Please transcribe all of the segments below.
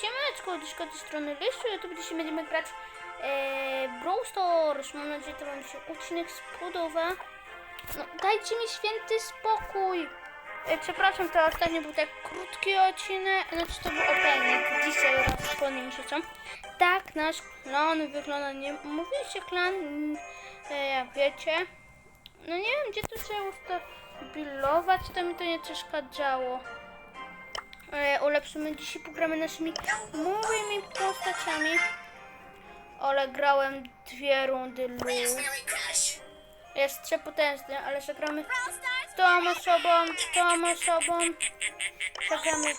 Siemaneczko, Dyszka z tej strony ja tu dzisiaj będziemy grać e, Brawl Stars. Mam nadzieję, że wam się odcinek spodoba. No, dajcie mi święty spokój. E, przepraszam, to ostatnio był tak krótki odcinek, znaczy to był opening, dzisiaj oraz po miesiącem. Tak, nasz klan wygląda, nie mówiliście klan, e, wiecie. No nie wiem, gdzie to trzeba ustabilować, to mi to nie przeszkadzało e, ulepszymy dzisiaj, pogramy naszymi nowymi postaciami. Ale grałem dwie rundy Lu. Jest przepotężny, ale zagramy tą osobą, tą osobą. Zagramy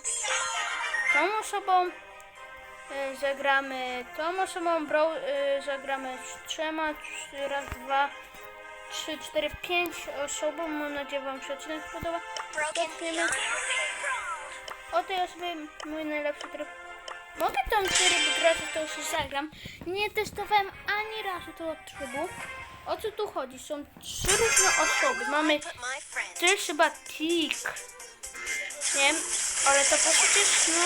tą osobą. e, Zagramy tą osobą, bro, e, zagramy z trzema, raz, dwa, trzy, cztery, pięć osobą. Mam nadzieję, wam się odcinek podoba. Zaczniemy. O tej osobie mój najlepszy tryb. Mogę tą tryb grać, to już zagram. Nie testowałem ani razu tego trybu. O co tu chodzi? Są trzy różne osoby. Mamy też chyba tik. Nie wiem, ale to przecież no...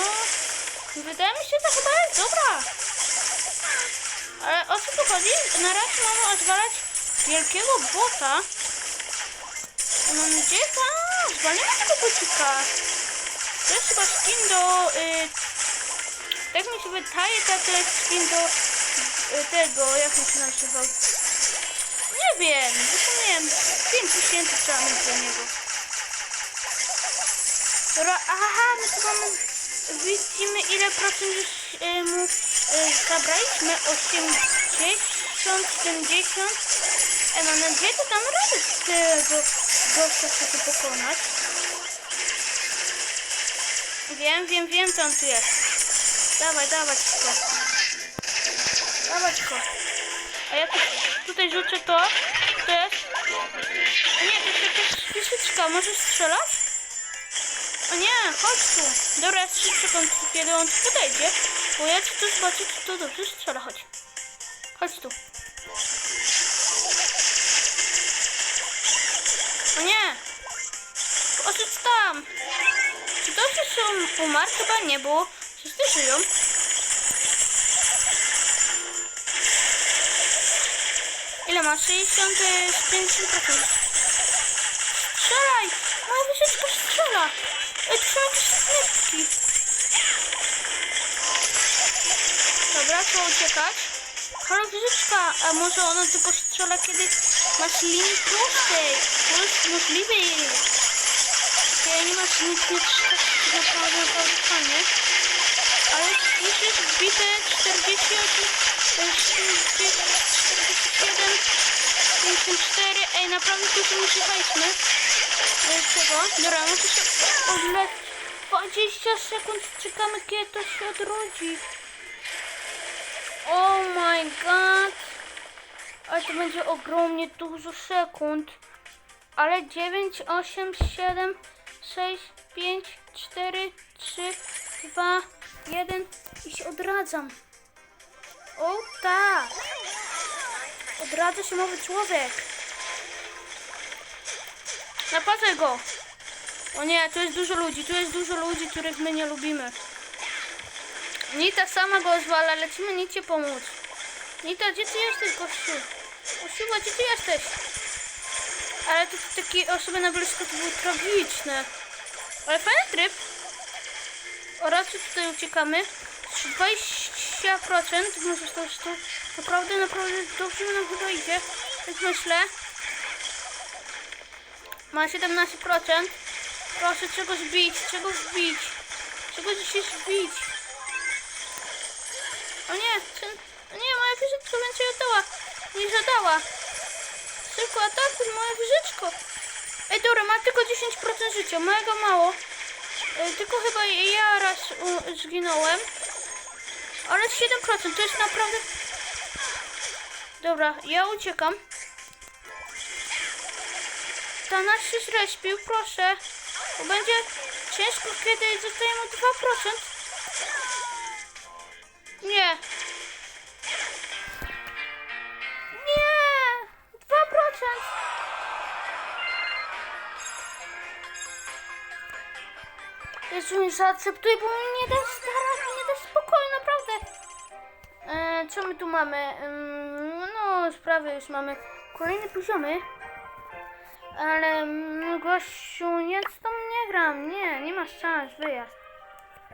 Wydaje mi się, to chyba jest dobra. Ale o co tu chodzi? Na razie mamy odwalać wielkiego bota. Mam nadzieję, że zwalniamy tego botika. To jest chyba skin do... Y, tak mi się wydaje, to jest skin do y, tego, jak on się nazywał. Nie wiem, zapomniałem. 5 tysięcy trzeba mieć za niego. Dobra, aha, my tu mamy... Widzimy ile procent już y, mu y, zabraliśmy. 80, 70. E, mam nadzieję, że tam radę tego gościa chcecie pokonać. Wiem, wiem, wiem, co on tu jest. Dawaj, dawaj go. Dawaj go. A ja tu, tutaj rzucę to. To jest... A nie, to jest jakaś wieżyczka. Możesz strzelać? O nie, chodź tu. Dobra, 3 sekund, kiedy on tu podejdzie. Bo ja chcę tu zobaczyć, czy to dobrze strzela. Chodź. Chodź tu. O nie! Poszedł tam! Czy to że są umarł? Chyba nie, bo wszyscy żyją. Ile masz? 60, 50%. Strzelaj! Moja wyżyczka strzela! Ej, to są jakieś. Dobra, trzeba uciekać. Halo, wyżyczka! A może ona tylko strzela, kiedy masz linię prostej? To jest możliwe. Ja masz nic nie to naprawdę naprawdę fajnie. Ale już jest wbite 48, 47, 54. Ej, naprawdę tu się uciekaliśmy. Czego? Dobra, muszę się odleć. 20 sekund czekamy, kiedy to się odrodzi. Oh my god. Ale to będzie ogromnie dużo sekund. Ale 9, 8, 7, 6, 5, 4, 3, 2, 1 i się odradzam. O tak! Odradza się nowy człowiek. Napatrzę go! O nie, tu jest dużo ludzi, tu jest dużo ludzi, których my nie lubimy. Nita sama go zwala, lecimy Nicie pomóc. Nita, gdzie ty jesteś, gościu? Gościuwa, gdzie ty jesteś? Ale to takie osoby na blisko to były tragiczne. Ale fajny tryb. Oraz tutaj uciekamy. 20% może to, to naprawdę, naprawdę dobrze nam chyba idzie. Tak myślę. Ma 17%. Proszę czegoś bić, czegoś bić. Czegoś się zbić. O nie, o nie, moja wieżyczka więcej oddała niż zadała. Szybko atakuj moje wyżyczko. Ej, dobra, ma tylko 10% życia, mojego mało. Ej, tylko chyba ja raz u, zginąłem. Ale 7% to jest naprawdę... Dobra, ja uciekam. Ta nas się zrespił, proszę. Bo będzie ciężko, kiedy zostajemy 2%. Nie. Nie! Jezu, nie zaakceptuję, bo mnie nie da stara, nie dać spokoju, naprawdę. E, co my tu mamy? Ym, no, sprawy już mamy. Kolejne poziomy. Ale mm, gościu, nie z nie gram. Nie, nie masz szans, wyjazd.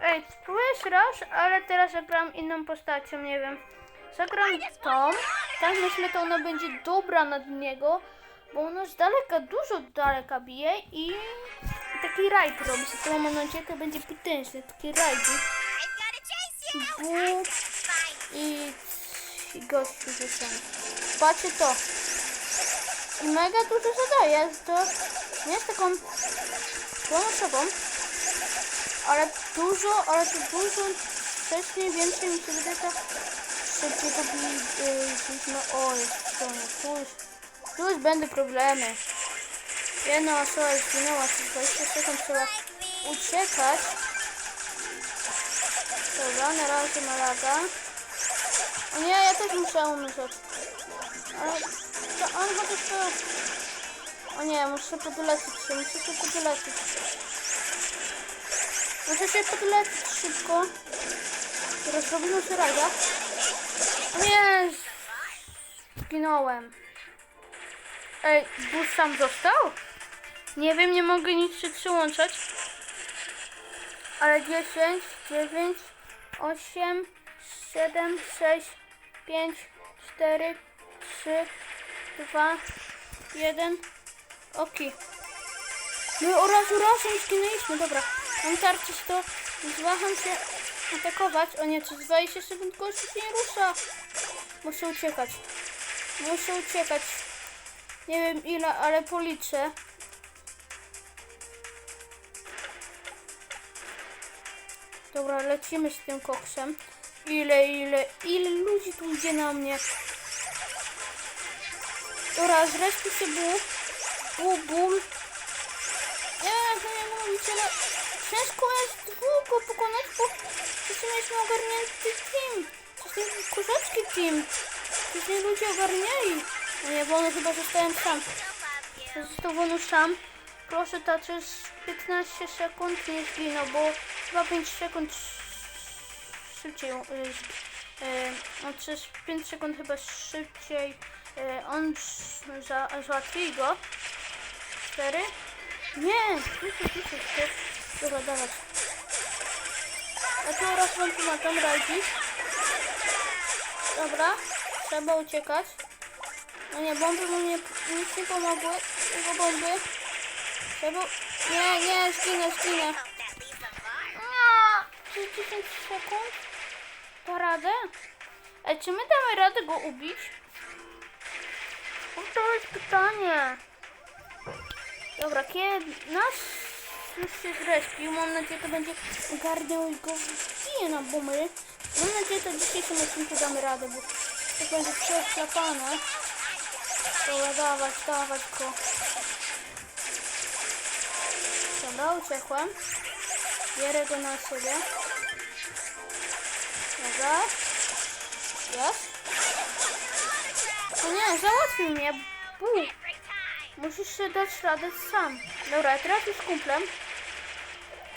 Ej, spróbujesz raz, ale teraz zagram inną postacią, nie wiem. Zagram tą. Tak myślę, to ona będzie dobra nad niego, bo ona z daleka, dużo daleka bije i taki rajd robi. Z tym momencie to będzie potężny, taki rajdzik. Bu i, i gościu ze Patrzcie to. I mega dużo zadaje. To nie jest taką złą osobą, ale dużo, ale to dużo wcześniej więcej mi się wydaje, szybciej to biliśmy. Oj, to nie, tu już, tu już będą problemy. Jedna osoba zginęła, przez 20 sekund trzeba uciekać. Dobra, na razie ma laga. O nie, ja też muszę umrzeć. Ale to on chociaż to... O nie, muszę podlecieć się, muszę się podlecieć. Muszę się podlecieć szybko. Teraz robimy się rajda. O nie! Zginąłem. Ej, bus sam został? Nie wiem, nie mogę nic się przyłączać. Ale 10, 9, 8, 7, 6, 5, 4, 3, 2, 1. Ok. No oraz razem zginęliśmy, dobra. Mam tarczę 100, zwaham się atakować. O nie, przez 20 sekund gościu się nie rusza. Muszę uciekać. Muszę uciekać. Nie wiem ile, ale policzę. Dobra, lecimy z tym koksem. Ile, ile, ile ludzi tu idzie na mnie. Dobra, zresztą się ból. Ból, ból. Nie, to nie mówić, ale ciężko jest długo pokonać, bo przecież ogarnięty team. Przecież kozacki team. Przecież ludzie ogarniali. No nie, bo one chyba zostałem sam. Został wonu sam. Proszę taczy z 15 sekund nie zginął, bo chyba 5 sekund szybciej. Yy, yy, no przez 5 sekund chyba szybciej yy, on za, załatwi go. 4. Nie! Tylko, tylko, tylko. Dobra, dawać. Ja tu raz wam pomagam radzić. Dobra, trzeba uciekać. No nie, bomby mu nie, nic nie pomogły. Jego bomby. Trzeba... Nie, nie, zginę, zginę. Przez 10 sekund? Da radę? Ej, czy my damy radę go ubić? O, to jest pytanie. Dobra, kiedy nas już się zrespił, mam nadzieję, to będzie ogarniał i go wbije na bomby. Mam nadzieję, że w dzisiejszym odcinku damy radę, bo to będzie przeklapane. Dobra, dawać, dawać go. Dobra, uciekłem. Bierę go na siebie. Dobra. Jest. O nie, załatwił mnie. Bu. Every time. Musisz się dać radę sam. Dobra, teraz już kumplem.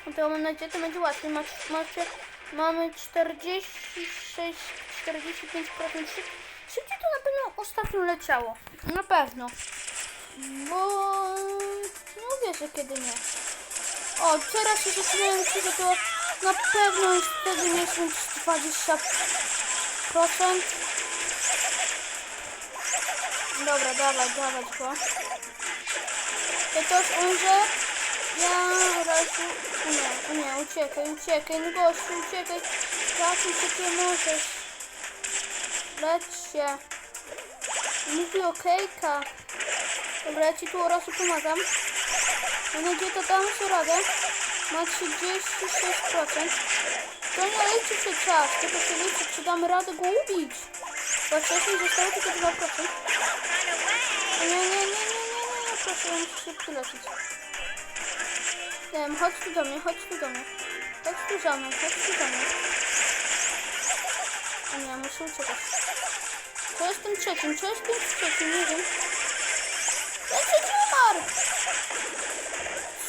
No To mam nadzieję, to będzie łatwiej. Macie, macie, mamy 46, 45% szyb, Szybciej to na pewno ostatnio leciało. Na pewno. Bo nie uwierzę kiedy nie. O, teraz się uczyć, że to na pewno już wtedy mieliśmy 20%. Dobra, dawaj, dawać go. To też umrze. Ja razu... Nie, nie, uciekaj, uciekaj, no gościu, uciekaj. Się ty możesz. Leć się. Mówi okejka. Dobra, ja ci tu oraz pomagam. Nadzieję, to damy sobie radę. Ma 36%. To nie liczy się czas, tylko się liczy, czy damy radę go ubić. Bo wcześniej zostało tylko 2%. Run away. Nie, nie, nie, nie, nie, nie, proszę, ja muszę się przyleczyć. Wiem, chodź tu do mnie, chodź tu do mnie. Chodź tu za mną, chodź tu za mną. O nie, muszę uciekać. Co jest tym trzecim? Co jest tym trzecim? Nie wiem. Ten trzeci umarł!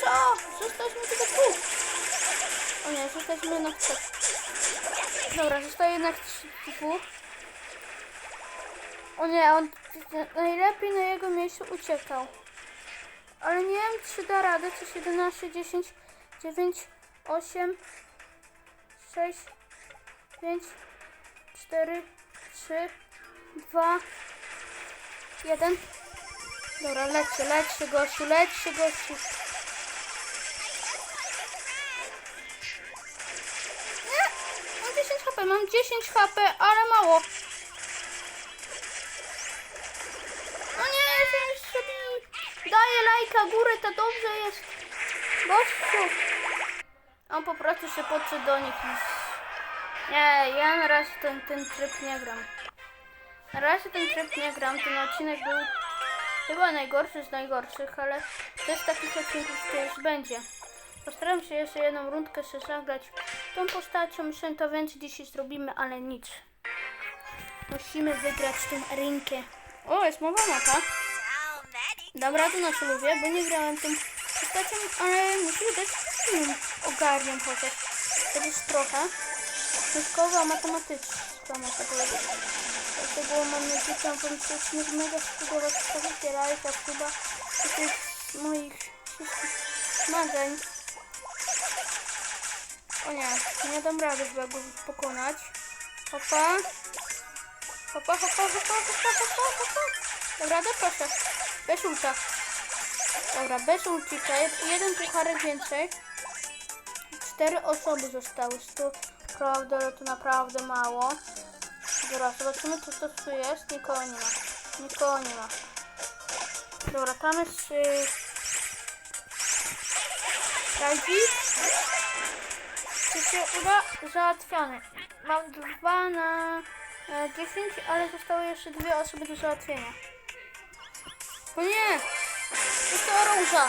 Co? Zostaliśmy tylko dwóch. O nie, zostaliśmy jednak trzech. Dobra, zostaje jednak dwóch. O nie, on najlepiej na jego miejscu uciekał. Ale nie wiem, czy da radę. Coś 11, 10, 9, 8, 6, 5, 4, 3, 2, 1. Dobra, leć się, leć się gościu, leć się gościu. 10 HP, mam 10 HP, ale mało. No nie, że już sobie daję lajka górę, to dobrze jest. Gościu. On po prostu się podszedł do nich. Nie, ja na razie ten, ten tryb nie gram. Na razie ten tryb nie gram, ten odcinek był chyba najgorszy z najgorszych, ale też takich odcinków też będzie. Postaram się jeszcze jedną rundkę sobie zagrać tą postacią, myślę to więcej dzisiaj zrobimy, ale nic. Musimy wygrać tą rynkę. O, jest mowa mapa. Radę na co lubię, bo nie grałem tą postacią, ale musimy dać minimum ogarniam chociaż. Chociaż trochę. Książkowa matematyczna, można powiedzieć. Dlatego mam nadzieję, że wam się odcinek mega spodobać. Stawicie lajka, chyba tych moich wszystkich zmagań. O nie, nie dam rady chyba go pokonać. Hopa. Hopa, hopa, hopa, hopa, hopa, hopa. Dobra, do proszę. Bez ulta. Dobra, bez ulcika. Jed- Jeden pucharek więcej. Cztery osoby zostały. To prawda, ale to naprawdę mało. Dobra, zobaczymy co to tu jest. Nikogo nie ma. Nikogo nie ma. Dobra, tam jest... Yy... Rajdzik. Czy się uda? Załatwiony. Mam dwa na e, 10, ale zostały jeszcze dwie osoby do załatwienia. O nie! To jest to róża.